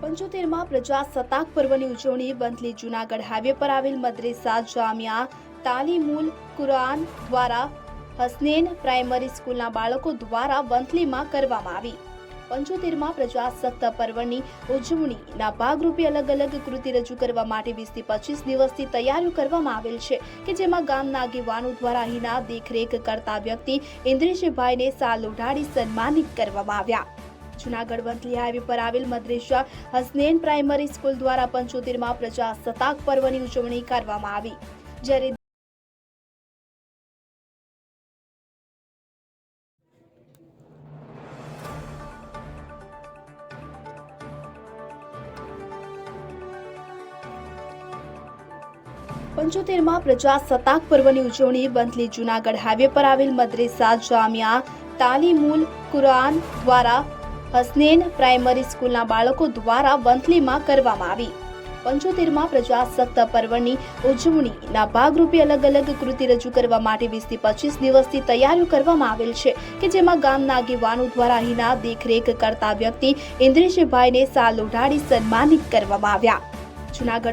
પંચોતેરમાં પ્રજાસત્તાક પર્વની ઉજવણી બંધલી જુનાગઢ હાઈવે પર આવેલ મદ્રેસા જામિયા તાલીમુલ કુરાન દ્વારા હસનેન પ્રાઇમરી સ્કૂલના બાળકો દ્વારા વંથલીમાં કરવામાં આવી. પંચોતેરમાં પ્રજાસત્તા પર્વની ઉજવણીના ભાગરૂપે અલગ અલગ કૃતિ રજૂ કરવા માટે વીસથી પચીસ દિવસથી તૈયારીઓ કરવામાં આવેલ છે કે જેમાં ગામના આગેવાનો દ્વારા અહીંના દેખરેખ કરતા વ્યક્તિ ઇન્દ્રેશભાઈને સાલ ઉઢાડી સન્માનિત કરવામાં આવ્યા. જુનાગઢ વંથલી હાઈવે પર આવેલ મદ્રેસા હસનેન પ્રાઇમરી સ્કૂલ દ્વારા પંચોતેરમાં પ્રજાસત્તાક પર્વની ઉજવણી કરવામાં આવી. જ્યારે પંચોતેરમાં પ્રજાસત્તાક પર્વની ઉજવણી બંધલી જુનાગઢ હાઈવે પર આવેલ મદ્રેસા જામિયા તાલીમુલ કુરાન દ્વારા હસનેન પ્રાઇમરી સ્કૂલના બાળકો દ્વારા વંથલીમાં કરવામાં આવી. પંચોતેરમાં પ્રજાસત્તા પર્વની ઉજવણીના ભાગરૂપે અલગ અલગ કૃતિ રજૂ કરવા માટે વીસથી પચીસ દિવસથી તૈયારીઓ કરવામાં આવેલ છે કે જેમાં ગામના આગેવાનો દ્વારા અહીંના દેખરેખ કરતા વ્યક્તિ ઇન્દ્રેશભાઈને સાલ ઉઢાડી સન્માનિત કરવામાં આવ્યા. જુનાગઢ